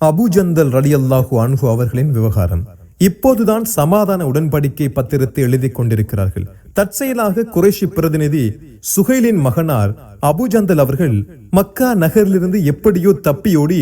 அபுஜந்தல் ரலியல்லாஹு அன்ஹு அவர்களின் விவகாரம். இப்போதுதான் சமாதான உடன்படிக்கை பத்திரத்தை எழுதி கொண்டிருக்கிறார்கள். தற்செயலாக குறைஷி பிரதிநிதி சுகைலின் மகனார் அபுஜந்தல் அவர்கள் மக்கா நகரிலிருந்து எப்படியோ தப்பியோடி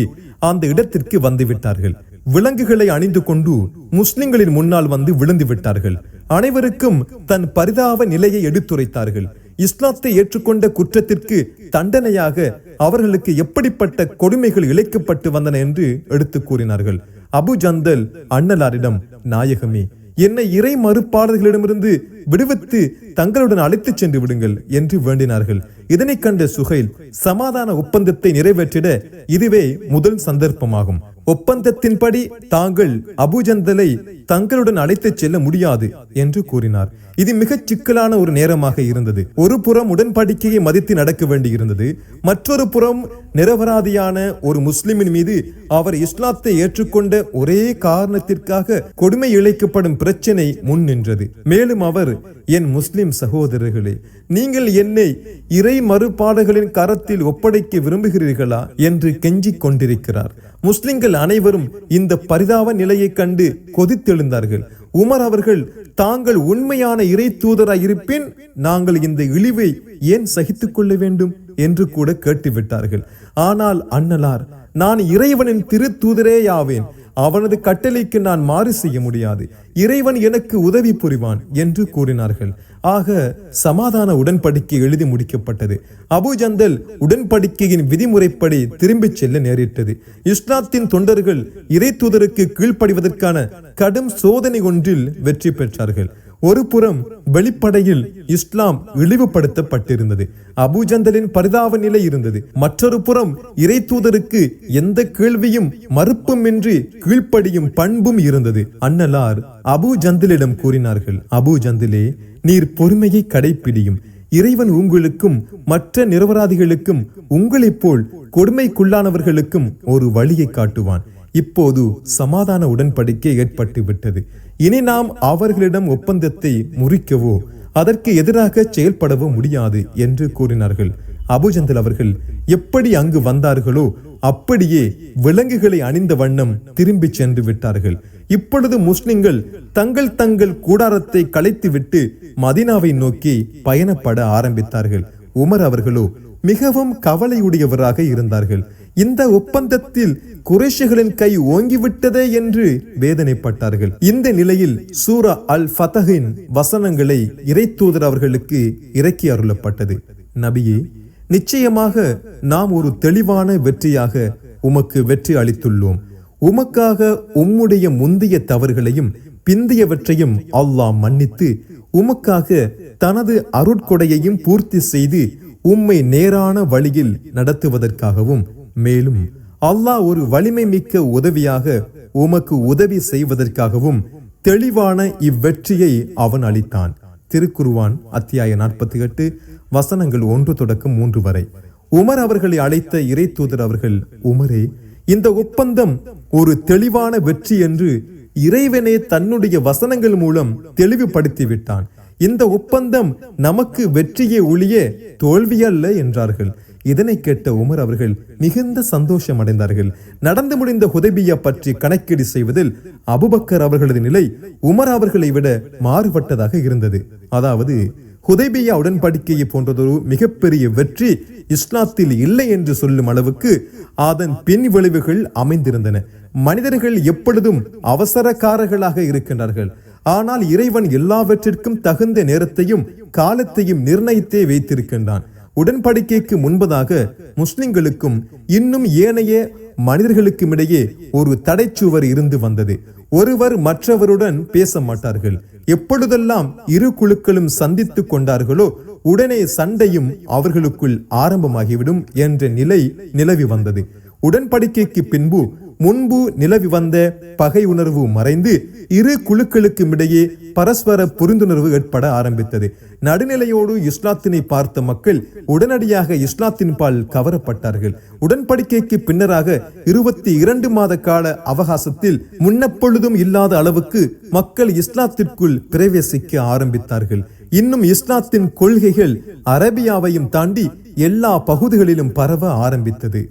அந்த இடத்திற்கு வந்து விட்டார்கள் விலங்குகளை அணிந்து கொண்டு முஸ்லிம்களின் முன்னால் வந்து விழுந்து விட்டார்கள். அனைவருக்கும் தன் பரிதாப நிலையை எடுத்துரைத்தார்கள். இஸ்லாத்தை ஏற்றுக்கொண்ட குற்றத்திற்கு தண்டனையாக அவர்களுக்கு எப்படிப்பட்ட கொடுமைகள் இழைக்கப்பட்டு வந்தன என்று எடுத்து கூறினார்கள். அபு ஜந்தல் அண்ணலாரிடம் நாயகமே என்னை இறை மறுப்பாளர்களிடமிருந்து விடுவித்து தங்களுடன் அழைத்துச் சென்று விடுங்கள் என்று வேண்டினார்கள். இதனை கண்ட சுகைல் சமாதான ஒப்பந்தத்தை நிறைவேற்றிட இதுவே முதல் சந்தர்ப்பமாகும். ஒப்பந்தத்தின்படி தாங்கள் அபுஜந்தலை தங்களுடன் அழைத்துச் செல்ல முடியாது என்று கூறினார். இது மிகச் சிக்கலான ஒரு நேரமாக இருந்தது. ஒரு புறம் உடன்படிக்கையை மதித்து நடக்க வேண்டியிருந்தது. மற்றொரு புறம் நிரபராதியான ஒரு முஸ்லிமின் மீது அவர் இஸ்லாத்தை ஏற்றுக்கொண்ட ஒரே காரணத்திற்காக கொடுமை இழைக்கப்படும் பிரச்சனை முன் நின்றது. மேலும் அவர் என் முஸ்லிம் சகோதரர்களே நீங்கள் என்னை இறை மறுபாடுகளின் கரத்தில் ஒப்படைக்க விரும்புகிறீர்களா? என்று கெஞ்சிக் கொண்டிருக்கிறார். முஸ்லிம்கள் அனைவரும் இந்த பரிதாப நிலையைக் கண்டு கொதித்தெழுந்தார்கள். உமர் அவர்கள் தாங்கள் உண்மையான இறை தூதராய் இருப்பின் நாங்கள் இந்த இழிவை ஏன் சகித்துக் கொள்ள வேண்டும்? என்று கூட கேட்டுவிட்டார்கள். ஆனால் அண்ணலார் நான் இறைவனின் திருத்தூதரேயாவேன். அவனது கட்டளைக்கு நான் மாறு செய்ய முடியாது. இறைவன் எனக்கு உதவி புரிவான் என்று கூறினார்கள். ஆக சமாதான உடன்படிக்கை எழுதி முடிக்கப்பட்டது. அபுஜந்தல் உடன்படிக்கையின் விதிமுறைப்படி திரும்பிச் செல்ல நேரிட்டது. இஸ்லாத்தின் தொண்டர்கள் இறை தூதருக்கு கீழ்ப்படிவதற்கான கடும் சோதனை ஒன்றில் வெற்றி பெற்றார்கள். ஒரு புறம் வெளிப்படையில் இஸ்லாம் இழிவுபடுத்தப்பட்டிருந்தது. அபுஜந்தலின் பரிதாப நிலை இருந்தது. மற்றொரு புறம் இறை தூதருக்கு எந்த கேள்வியும் மறுப்புமின்றி கீழ்ப்படியும் பண்பும் இருந்தது. அன்னலார் அபு ஜந்தலிடம் கூறினார்கள் அபு ஜந்திலே நீர் பொறுமையை கடைப்பிடியும். இறைவன் உங்களுக்கும் மற்ற நிரபராதிகளுக்கும் உங்களைப் போல் கொடுமைக்குள்ளானவர்களுக்கும் ஒரு வழியை காட்டுவான். இப்போது சமாதான உடன்படிக்கை ஏற்பட்டு விட்டது இனி நாம் அவர்களிடம் ஒப்பந்தத்தை முறிக்கவோ அதற்கு எதிராக செயல்படவோ முடியாது என்று கூறினார்கள். அபுஜந்தல் அவர்கள் எப்படி அங்கு வந்தார்களோ அப்படியே விலங்குகளை அணிந்த வண்ணம் திரும்பி சென்று விட்டார்கள். இப்பொழுது முஸ்லிம்கள் தங்கள் தங்கள் கூடாரத்தை கலைத்துவிட்டு மதினாவை நோக்கி பயணப்பட ஆரம்பித்தார்கள். உமர் அவர்களோ மிகவும் கவலையுடையவராக இருந்தார்கள். இந்த ஒப்பந்தத்தில் குறைஷிகளின் கை ஓங்கிவிட்டதே என்று வேதனைப்பட்டார்கள். இந்த நிலையில் சூரா அல் ஃபதஹின் வசனங்களை இறைத்தூதர் அவர்களுக்கு இறக்கி அருளப்பட்டது. நபியே நிச்சயமாக நாம் ஒரு தெளிவான வெற்றியாக உமக்கு வெற்றி அளித்துள்ளோம். உமக்காக உம்முடைய முந்தைய தவறுகளையும் பிந்தியவற்றையும் அல்லாஹ் மன்னித்து உமக்காக தனது அருட்கொடையையும் பூர்த்தி செய்து உம்மை நேரான வழியில் நடத்துவதற்காகவும் மேலும் அல்லாஹ் ஒரு வலிமை மிக்க உதவியாக உமக்கு உதவி செய்வதற்காகவும் தெளிவான இவ்வெற்றியை அவன் அளித்தான். திருக்குருவான் அத்தியாய நாற்பத்தி எட்டு வசனங்கள் ஒன்று தொடக்கம் மூன்று வரை. உமர் அவர்களை அழைத்த இறை தூதர் அவர்கள் உமரே இந்த ஒப்பந்தம் ஒரு தெளிவான வெற்றி என்று இறைவனே தன்னுடைய வசனங்கள் மூலம் தெளிவுபடுத்தி விட்டான் இந்த ஒப்பந்தம் நமக்கு வெற்றியே ஒழிய தோல்வியல்ல என்றார்கள். இதனை கேட்ட உமர் அவர்கள் மிகுந்த சந்தோஷம் அடைந்தார்கள் நடந்து முடிந்த ஹுதைபியா பற்றி கணக்கீடு செய்வதில் அபுபக்கர் அவர்களது நிலை உமர் அவர்களை விட மாறுபட்டதாக இருந்தது. அதாவது ஹுதைபியா உடன்படிக்கையை போன்றதொரு மிகப்பெரிய வெற்றி இஸ்லாத்தில் இல்லை என்று சொல்லும் அளவுக்கு அதன் பின் விளைவுகள் அமைந்திருந்தன. மனிதர்கள் எப்பொழுதும் அவசரக்காரர்களாக இருக்கின்றார்கள். ஆனால் இறைவன் எல்லாவற்றிற்கும் தகுந்த நேரத்தையும் காலத்தையும் நிர்ணயித்தே வைத்திருக்கின்றான். உடன்படிக்கைக்கு முன்பதாக முஸ்லிம்களுக்கும் இன்னும் ஏனைய மனிதர்களுக்கும் இடையே ஒரு தடைச்சுவர் இருந்து வந்தது. ஒருவர் மற்றவருடன் பேச மாட்டார்கள் எப்பொழுதெல்லாம் இரு குழுக்களும் சந்தித்துக் கொண்டார்களோ உடனே சண்டையும் அவர்களுக்குள் ஆரம்பமாகிவிடும் என்ற நிலை நிலவி வந்தது. உடன்படிக்கைக்கு பின்பு முன்பு நிலவி வந்த பகை உணர்வு மறைந்து இரு குழுக்களுக்கும் இடையே பரஸ்பர புரிந்துணர்வு ஏற்பட ஆரம்பித்தது. நடுநிலையோடு இஸ்லாத்தினை பார்த்த மக்கள் உடனடியாக இஸ்லாத்தின் பால் கவரப்பட்டார்கள். உடன்படிக்கைக்கு பின்னராக இருபத்தி இரண்டு மாத கால அவகாசத்தில் முன்னப்பொழுதும் இல்லாத அளவுக்கு மக்கள் இஸ்லாத்திற்குள் பிரவேசிக்க ஆரம்பித்தார்கள். இன்னும் இஸ்லாத்தின் கொள்கைகள் அரபியாவையும் தாண்டி எல்லா பகுதிகளிலும் பரவ ஆரம்பித்தது.